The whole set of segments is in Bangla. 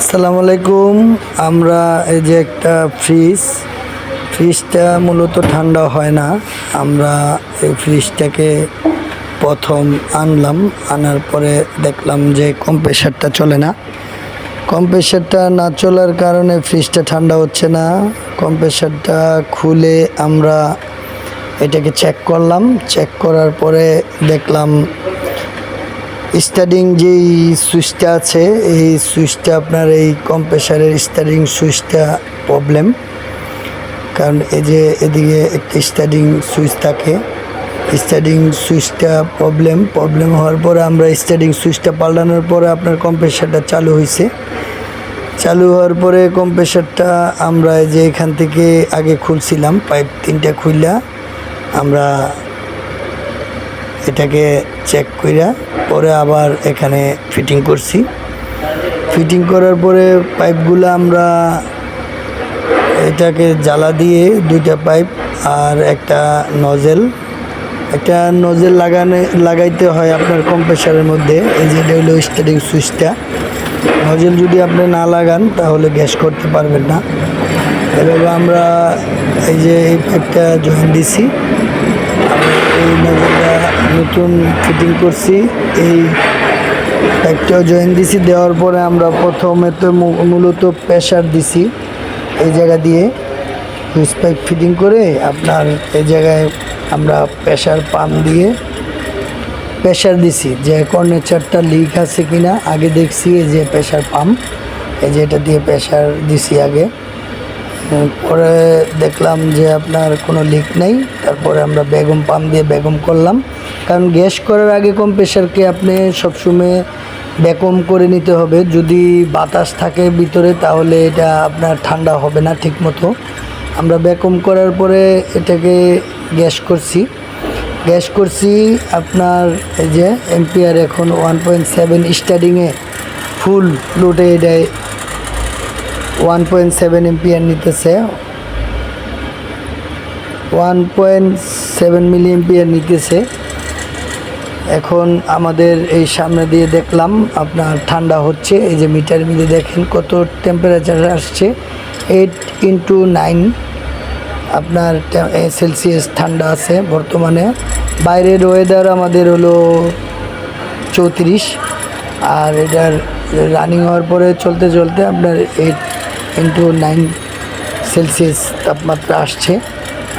আসসালামু আলাইকুম। আমরা এই যে একটা ফ্রিজ, ফ্রিজটা মূলত ঠান্ডা হয় না। আমরা এই ফ্রিজটাকে প্রথম আনলাম, আনার পরে দেখলাম যে কম্প্রেসারটা চলে না। কম্প্রেসারটা না চলার কারণে ফ্রিজটা ঠান্ডা হচ্ছে না। কম্প্রেসারটা খুলে আমরা এটাকে চেক করলাম। চেক করার পরে দেখলাম স্টার্টিং যেই সুইচটা আছে, এই সুইচটা আপনার এই কম্প্রেসারের স্টার্টিং সুইচটা প্রবলেম কারণ এই যে এদিকে একটা স্টার্টিং সুইচ থাকে স্টার্টিং সুইচটা প্রবলেম প্রবলেম হওয়ার পরে আমরা স্টার্টিং সুইচটা পাল্টানোর পরে আপনার কম্প্রেসারটা চালু হয়েছে চালু হওয়ার পরে কম্প্রেসারটা আমরা যে এখান থেকে আগে খুলছিলাম পাইপ তিনটা খুললা আমরা এটাকে চেক কইরা পরে আবার এখানে ফিটিং করছি। ফিটিং করার পরে পাইপগুলো আমরা এটাকে জ্বালা দিয়ে দুইটা পাইপ আর একটা নজেল একটা নজেল লাগানো, লাগাইতে হয় আপনার কম্প্রেসারের মধ্যে। এই যে এটা হলো স্টার্টিং সুইচটা নজেল যদি আপনি না লাগান, তাহলে গ্যাস করতে পারবেন না। এভাবে আমরা এই যে এই পাইপটা জয়েন দিছি। এই নজলটা নতুন ফিটিং করছি। এই পাইপটাও জয়েন দিছি, দেওয়ার পরে আমরা প্রথমে তো মূলত প্রেশার দিছি এই জায়গা দিয়ে। হুইস পাইপ ফিটিং করে আপনার এই জায়গায় আমরা প্রেশার পাম্প দিয়ে প্রেশার দিছি যে কর্নেচারটা লিক আছে কিনা। আগে দেখছি এই যে প্রেশার পাম্প এই যে এটা দিয়ে প্রেশার দিছি আগে। পরে দেখলাম যে আপনার কোনো লিক নেই। তারপরে আমরা বেগম পাম্প দিয়ে বেগম করলাম। কারণ গ্যাস করার আগে কম্প্রেসারকে আপনি সবসময় বেকম করে নিতে হবে। যদি বাতাস থাকে ভিতরে, তাহলে এটা আপনার ঠান্ডা হবে না ঠিক মতো আমরা বেকম করার পরে এটাকে গ্যাস করছি। গ্যাস করছি আপনার এই যে এমপিআর এখন ওয়ান পয়েন্ট সেভেন স্টার্টিংয়ে ফুল লোডে এটাই ওয়ান পয়েন্ট সেভেন এমপিআর নিতেছে। One point seven milli ampere নিতেছে। এখন আমাদের এই সামনে দিয়ে দেখলাম, আপনার ঠান্ডা হচ্ছে, এই যে মিটার মিলে দেখেন কত টেম্পারেচার আসছে। এইট ইন্টু নাইন আপনার সেলসিয়াস ঠান্ডা আছে বর্তমানে। বাইরের ওয়েদার আমাদের হলো চৌত্রিশ, আর এটার রানিং হওয়ার পরে চলতে চলতে আপনার এইট ইন্টু নাইন সেলসিয়াস তাপমাত্রা আসছে।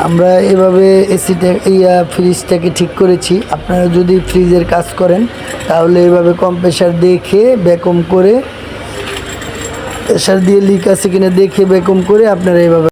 আমরা এভাবে এসিটা এই ফ্রিজটাকে ঠিক করেছি। আপনারা যদি ফ্রিজের কাজ করেন, তাহলে এভাবে কম প্রেশার দেখে ব্যাকম করে প্রেশার দিয়ে লিক আছে কিনা দেখে ব্যাকম করে আপনারা এভাবে